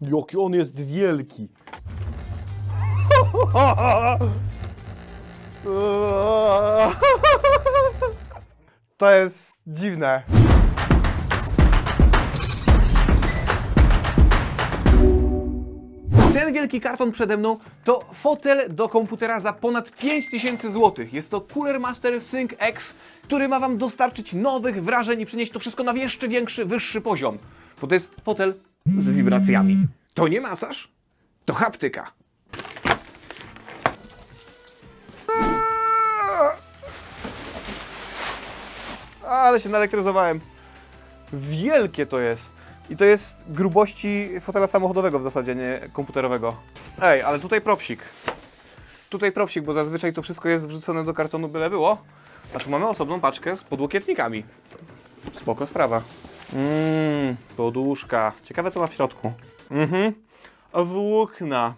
Jaki on jest wielki. To jest dziwne. Ten wielki karton przede mną to fotel do komputera za ponad 5000 zł. Jest to Cooler Master Sync X, który ma Wam dostarczyć nowych wrażeń i przynieść to wszystko na jeszcze większy, wyższy poziom. Bo to jest fotel z wibracjami. To nie masaż, to haptyka. Ale się naelektryzowałem. Wielkie to jest. I to jest grubości fotela samochodowego w zasadzie, nie komputerowego. Ej, ale tutaj propsik. Tutaj propsik, bo zazwyczaj to wszystko jest wrzucone do kartonu byle było. A tu mamy osobną paczkę z podłokietnikami. Spoko sprawa. Mmm, poduszka. Ciekawe co ma w środku. Mhm. A włókna.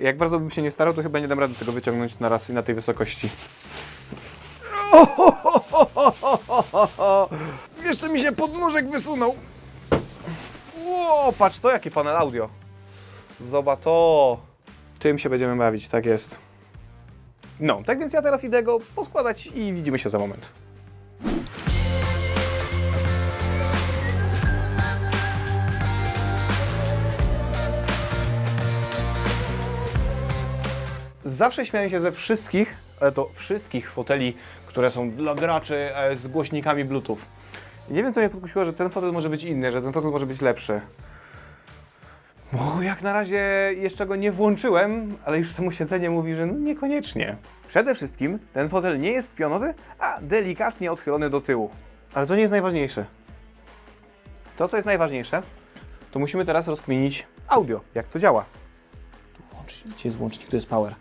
Jak bardzo bym się nie starał, to chyba nie dam rady tego wyciągnąć na raz i na tej wysokości. Jeszcze mi się podnóżek wysunął. Ło, patrz to, jaki panel audio. Zobacz to. Tym się będziemy bawić, tak jest. No, tak więc ja teraz idę go poskładać i widzimy się za moment. Zawsze śmiałem się ze wszystkich, ale to wszystkich foteli, które są dla graczy e, z głośnikami Bluetooth. I nie wiem, co mnie podkusiło, że ten fotel może być inny, że ten fotel może być lepszy. Bo jak na razie jeszcze go nie włączyłem, ale już samo siedzenie mówi, że no niekoniecznie. Przede wszystkim ten fotel nie jest pionowy, a delikatnie odchylony do tyłu. Ale to nie jest najważniejsze. To, co jest najważniejsze, to musimy teraz rozkminić audio, jak to działa. Tu włącznik, gdzie jest włącznik, to jest power.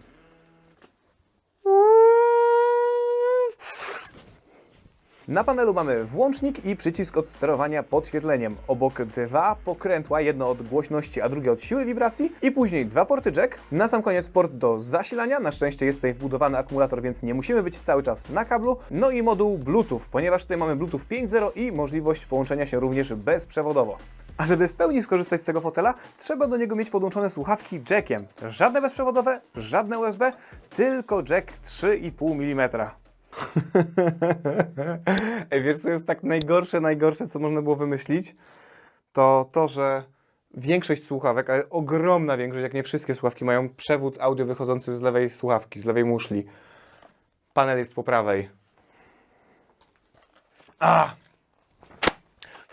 Na panelu mamy włącznik i przycisk od sterowania podświetleniem. Obok dwa pokrętła, jedno od głośności, a drugie od siły wibracji i później dwa porty jack. Na sam koniec port do zasilania. Na szczęście jest tutaj wbudowany akumulator, więc nie musimy być cały czas na kablu. No i moduł Bluetooth, ponieważ tutaj mamy Bluetooth 5.0 i możliwość połączenia się również bezprzewodowo. A żeby w pełni skorzystać z tego fotela, trzeba do niego mieć podłączone słuchawki jackiem. Żadne bezprzewodowe, żadne USB, tylko jack 3,5 mm. Ej, wiesz co jest tak najgorsze, najgorsze, co można było wymyślić? To to, że większość słuchawek, ale ogromna większość, jak nie wszystkie słuchawki, mają przewód audio wychodzący z lewej słuchawki, z lewej muszli. Panel jest po prawej. A!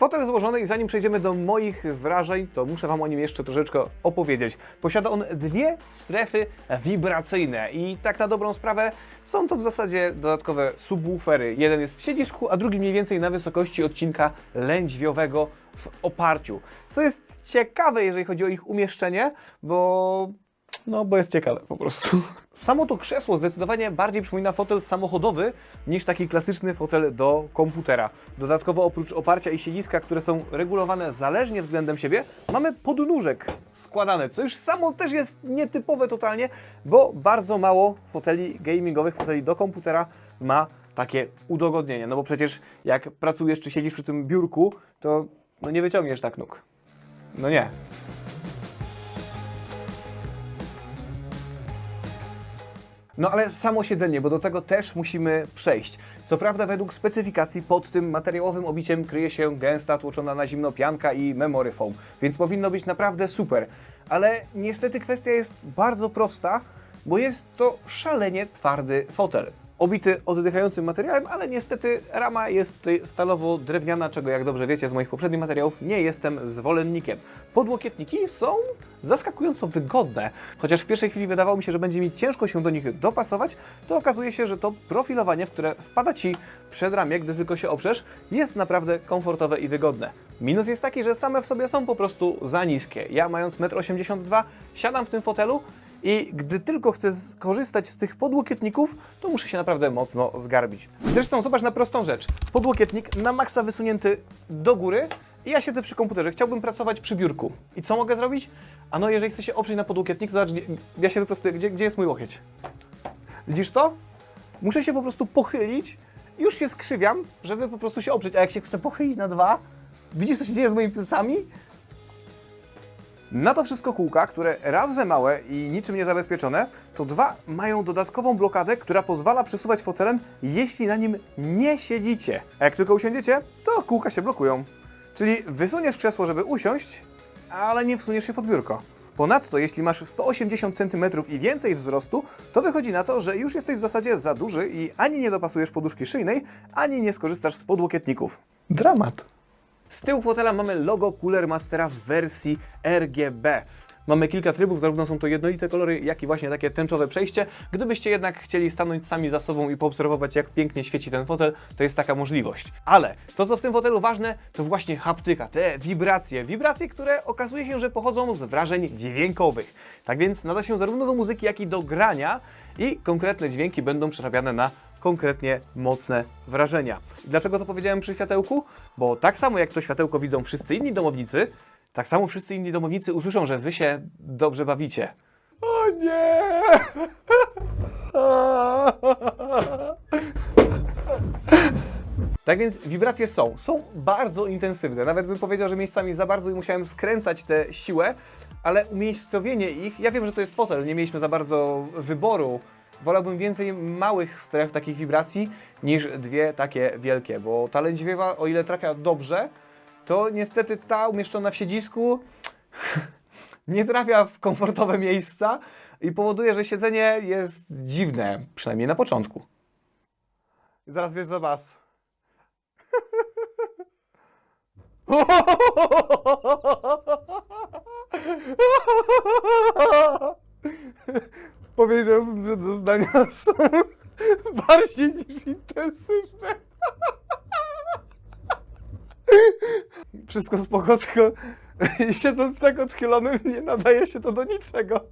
Fotel złożony i zanim przejdziemy do moich wrażeń, to muszę Wam o nim jeszcze troszeczkę opowiedzieć. Posiada on dwie strefy wibracyjne i tak na dobrą sprawę są to w zasadzie dodatkowe subwoofery. Jeden jest w siedzisku, a drugi mniej więcej na wysokości odcinka lędźwiowego w oparciu. Co jest ciekawe, jeżeli chodzi o ich umieszczenie, bo no, bo jest ciekawe po prostu. Samo to krzesło zdecydowanie bardziej przypomina fotel samochodowy niż taki klasyczny fotel do komputera. Dodatkowo oprócz oparcia i siedziska, które są regulowane zależnie względem siebie, mamy podnóżek składany, co już samo też jest nietypowe totalnie, bo bardzo mało foteli gamingowych, foteli do komputera ma takie udogodnienie. No bo przecież jak pracujesz czy siedzisz przy tym biurku, to no nie wyciągniesz tak nóg. No nie. No ale samo siedzenie, bo do tego też musimy przejść. Co prawda według specyfikacji pod tym materiałowym obiciem kryje się gęsta, tłoczona na zimno pianka i memory foam, więc powinno być naprawdę super. Ale niestety kwestia jest bardzo prosta, bo jest to szalenie twardy fotel. Obity oddychającym materiałem, ale niestety rama jest tutaj stalowo-drewniana, czego jak dobrze wiecie z moich poprzednich materiałów nie jestem zwolennikiem. Podłokietniki są zaskakująco wygodne. Chociaż w pierwszej chwili wydawało mi się, że będzie mi ciężko się do nich dopasować, to okazuje się, że to profilowanie, w które wpada Ci przed ramię, gdy tylko się oprzesz, jest naprawdę komfortowe i wygodne. Minus jest taki, że same w sobie są po prostu za niskie. Ja mając 1,82 m siadam w tym fotelu i gdy tylko chcę skorzystać z tych podłokietników, to muszę się naprawdę mocno zgarbić. Zresztą zobacz na prostą rzecz. Podłokietnik na maksa wysunięty do góry i ja siedzę przy komputerze. Chciałbym pracować przy biurku. I co mogę zrobić? A no, jeżeli chcę się oprzeć na podłokietnik, zobacz, gdzie- ja się wyprostuję. Gdzie, gdzie jest mój łokieć? Widzisz to? Muszę się po prostu pochylić już się skrzywiam, żeby po prostu się oprzeć. A jak się chcę pochylić na dwa, widzisz co się dzieje z moimi plecami? Na to wszystko kółka, które raz, że małe i niczym nie zabezpieczone, to dwa mają dodatkową blokadę, która pozwala przesuwać fotelem, jeśli na nim nie siedzicie. A jak tylko usiądziecie, to kółka się blokują. Czyli wysuniesz krzesło, żeby usiąść, ale nie wsuniesz się pod biurko. Ponadto, jeśli masz 180 cm i więcej wzrostu, to wychodzi na to, że już jesteś w zasadzie za duży i ani nie dopasujesz poduszki szyjnej, ani nie skorzystasz z podłokietników. Dramat. Z tyłu fotela mamy logo Cooler Mastera w wersji RGB. Mamy kilka trybów, zarówno są to jednolite kolory, jak i właśnie takie tęczowe przejście. Gdybyście jednak chcieli stanąć sami za sobą i poobserwować, jak pięknie świeci ten fotel, to jest taka możliwość. Ale to, co w tym fotelu ważne, to właśnie haptyka, te wibracje. Wibracje, które okazuje się, że pochodzą z wrażeń dźwiękowych. Tak więc nada się zarówno do muzyki, jak i do grania i konkretne dźwięki będą przerabiane na konkretnie mocne wrażenia. Dlaczego to powiedziałem przy światełku? Bo tak samo jak to światełko widzą wszyscy inni domownicy, tak samo wszyscy inni domownicy usłyszą, że wy się dobrze bawicie. O nie! Tak więc wibracje są. Są bardzo intensywne. Nawet bym powiedział, że miejscami za bardzo i musiałem skręcać tę siłę, ale umiejscowienie ich, ja wiem, że to jest fotel, nie mieliśmy za bardzo wyboru. Wolałbym więcej małych stref takich wibracji niż dwie takie wielkie, bo ta lędźwiewa, o ile trafia dobrze, to niestety ta umieszczona w siedzisku nie trafia w komfortowe miejsca i powoduje, że siedzenie jest dziwne, przynajmniej na początku. Zaraz wiesz, że bas. Powiedziałbym, że doznania są bardziej niż intensywne. Wszystko spoko, tylko siedząc tak odchylonym nie nadaje się to do niczego.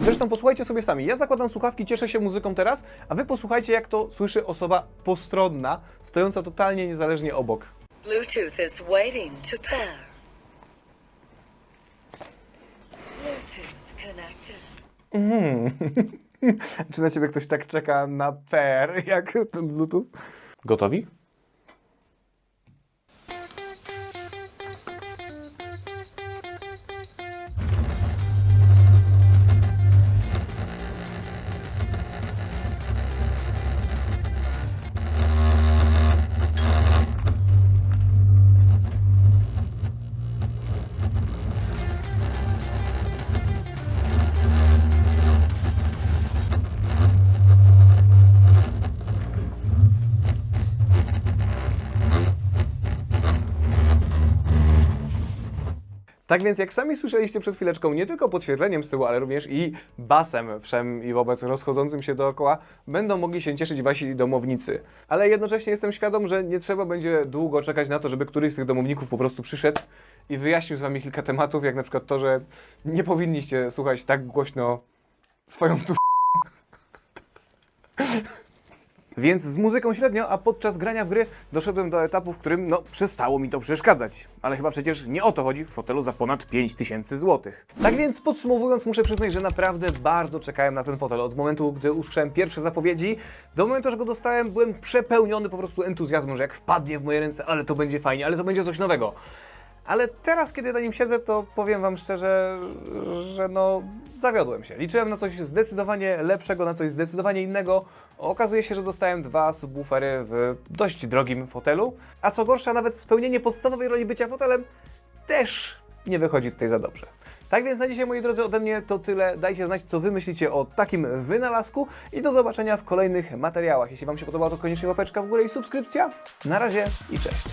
Zresztą posłuchajcie sobie sami. Ja zakładam słuchawki, cieszę się muzyką teraz, a wy posłuchajcie, jak to słyszy osoba postronna, stojąca totalnie niezależnie obok. Bluetooth is waiting to pair. Bluetooth connected. Czy na ciebie ktoś tak czeka na pair, jak ten Bluetooth? Gotowi? Tak więc, jak sami słyszeliście przed chwileczką, nie tylko podświetleniem z tyłu, ale również i basem wszem i wobec rozchodzącym się dookoła, będą mogli się cieszyć wasi domownicy. Ale jednocześnie jestem świadom, że nie trzeba będzie długo czekać na to, żeby któryś z tych domowników po prostu przyszedł i wyjaśnił z wami kilka tematów, jak na przykład to, że nie powinniście słuchać tak głośno swoją tu Więc z muzyką średnio, a podczas grania w gry doszedłem do etapu, w którym no przestało mi to przeszkadzać. Ale chyba przecież nie o to chodzi w fotelu za ponad 5000 zł. Tak więc podsumowując, muszę przyznać, że naprawdę bardzo czekałem na ten fotel. Od momentu, gdy usłyszałem pierwsze zapowiedzi, do momentu, że go dostałem, byłem przepełniony po prostu entuzjazmem, że jak wpadnie w moje ręce, ale to będzie fajnie, ale to będzie coś nowego. Ale teraz, kiedy na nim siedzę, to powiem Wam szczerze, że no zawiodłem się. Liczyłem na coś zdecydowanie lepszego, na coś zdecydowanie innego. Okazuje się, że dostałem dwa subwoofery w dość drogim fotelu. A co gorsza, nawet spełnienie podstawowej roli bycia fotelem też nie wychodzi tutaj za dobrze. Tak więc na dzisiaj, moi drodzy, ode mnie to tyle. Dajcie znać, co Wy myślicie o takim wynalazku i do zobaczenia w kolejnych materiałach. Jeśli Wam się podobało, to koniecznie łapeczka w górę i subskrypcja. Na razie i cześć.